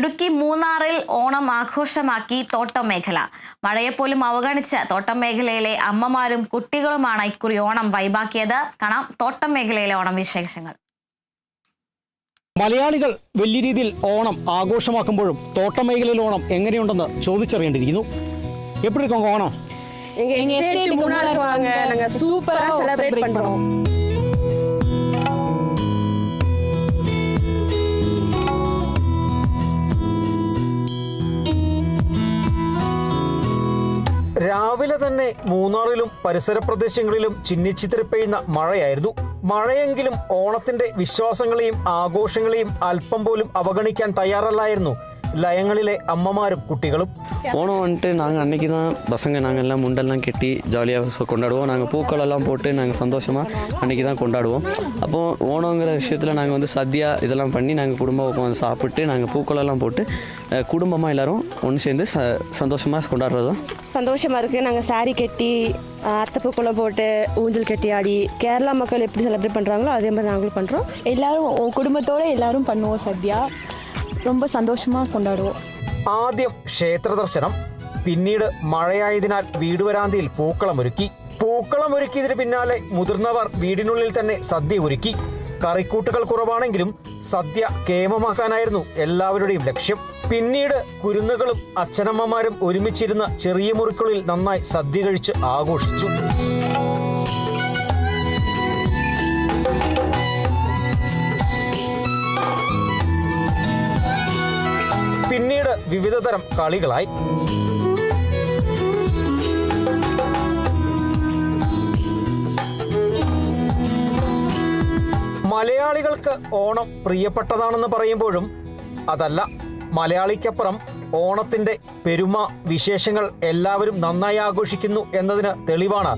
ഇടുക്കി മൂന്നാറിൽ ഓണം ആഘോഷമാക്കി തോട്ടം മേഖല. മഴയെപ്പോലും അവഗണിച്ച് തോട്ടം മേഖലയിലെ അമ്മമാരും കുട്ടികളുമാണ് ഇക്കുറി ഓണം വൈബാക്കിയത്. കാണാം തോട്ടം മേഖലയിലെ ഓണം വിശേഷങ്ങൾ. മലയാളികൾ വലിയ രീതിയിൽ ഓണം ആഘോഷമാക്കുമ്പോഴും തോട്ടം മേഖലയിൽ ഓണം എങ്ങനെയുണ്ടെന്ന് ചോദിച്ചറിയേണ്ടിയിരിക്കുന്നു. എപ്പോഴും ഓണം? സൂപ്പറാ സെലിബ്രേറ്റ് പണ്ടോ? രാവിലെ തന്നെ മൂന്നാറിലും പരിസര പ്രദേശങ്ങളിലും ചിന്നിച്ചിത്തിരിപ്പെയ്യുന്ന മഴയായിരുന്നു. മഴയെങ്കിലും ഓണത്തിന്റെ വിശ്വാസങ്ങളെയും ആഘോഷങ്ങളെയും അല്പം പോലും അവഗണിക്കാൻ തയ്യാറല്ലായിരുന്നു. ലയങ്ങളിലെ അമ്മമാരും കുട്ടികളും ஓணம் வந்துட்டு நாங்கள் அன்றைக்கி தான் பசங்க நாங்கள் எல்லாம் முண்டெல்லாம் கட்டி ஜாலியாக கொண்டாடுவோம் நாங்கள் பூக்கள் எல்லாம் போட்டு நாங்கள் சந்தோஷமாக அன்றைக்கி தான் கொண்டாடுவோம் அப்போது ஓணங்கிற விஷயத்தில் நாங்கள் வந்து சத்யா இதெல்லாம் பண்ணி நாங்கள் குடும்பம் உட்காந்து சாப்பிட்டு நாங்கள் பூக்கள் எல்லாம் போட்டு குடும்பமாக எல்லாரும் ஒன்று சேர்ந்து ச சந்தோஷமாக கொண்டாடுறது தான் சந்தோஷமா இருக்கு நாங்க saree கட்டி அத்தைப்பூக்குள்ள போட்டு ஊஞ்சல் கட்டி ஆடி கேரளா மக்கள் எப்படி செலிப்ரேட் பண்றாங்களோ அதே மாதிரி நாங்களும் பண்றோம் எல்லாரும் உன் குடும்பத்தோட எல்லாரும் பண்ணுவோம் சத்யா ரொம்ப சந்தோஷமா கொண்டாடுவோம் ആദ്യം ക്ഷേത്ര ദർശനം പിന്നീട് മഴയായതിനാൽ വീട് വരാന്തിയിൽ പൂക്കളമൊരുക്കി പൂക്കളമൊരുക്കിയതിന് പിന്നാലെ മുതിർന്നവർ വീടിനുള്ളിൽ തന്നെ സദ്യ ഒരുക്കി കറിക്കൂട്ടുകൾ കുറവാണെങ്കിലും സദ്യ കേമമാക്കാനായിരുന്നു എല്ലാവരുടെയും ലക്ഷ്യം പിന്നീട് കുരുന്നുകളും അച്ഛനമ്മമാരും ഒരുമിച്ചിരുന്ന ചെറിയ മുറിക്കുള്ളിൽ നന്നായി സദ്യ കഴിച്ച് ആഘോഷിച്ചു പിന്നീട് വിവിധതരം കളികളായി. മലയാളികൾക്ക് ഓണം പ്രിയപ്പെട്ടതാണെന്ന് പറയുമ്പോഴും അതല്ല മലയാളിക്കപ്പുറം ഓണത്തിന്റെ പെരുമ വിശേഷങ്ങൾ എല്ലാവരും നന്നായി ആഘോഷിക്കുന്നു എന്നതിന് തെളിവാണ്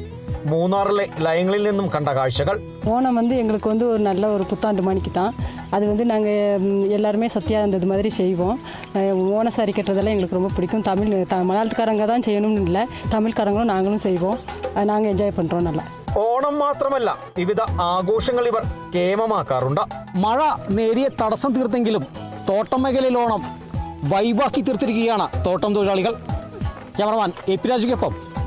മൂന്നാറിലെ ലയങ്ങളിൽ നിന്നും കണ്ട കാഴ്ചകൾ ஓணம் வந்து எங்களுக்கு வந்து ஒரு நல்ல ஒரு புத்தாண்டு மணிக்கு தான் அது வந்து நாங்கள் எல்லாருமே சத்தியா இருந்தது மாதிரி செய்வோம் அஹ் ஓண சாரி கட்டுறதெல்லாம் எங்களுக்கு ரொம்ப பிடிக்கும் தமிழ் த மலையாளத்துக்காரங்க தான் செய்யணும்னு இல்லை தமிழ்காரங்களும் நாங்களும் செய்வோம் அது நாங்கள் என்ஜாய் பண்ணுறோம் நல்லா ഓണം മാത്രമല്ല വിവിധ ആഘോഷങ്ങൾ ഇവർ കേമമാക്കാറുണ്ട് മഴ നേരിയ തടസ്സം തീർത്തെങ്കിലും തോട്ടം മേഖലയിൽ ഓണം വൈബാക്കി തീർത്തിരിക്കുകയാണ് തോട്ടം തൊഴിലാളികൾ ക്യാമറമാൻ എ പി രാജുക്കൊപ്പം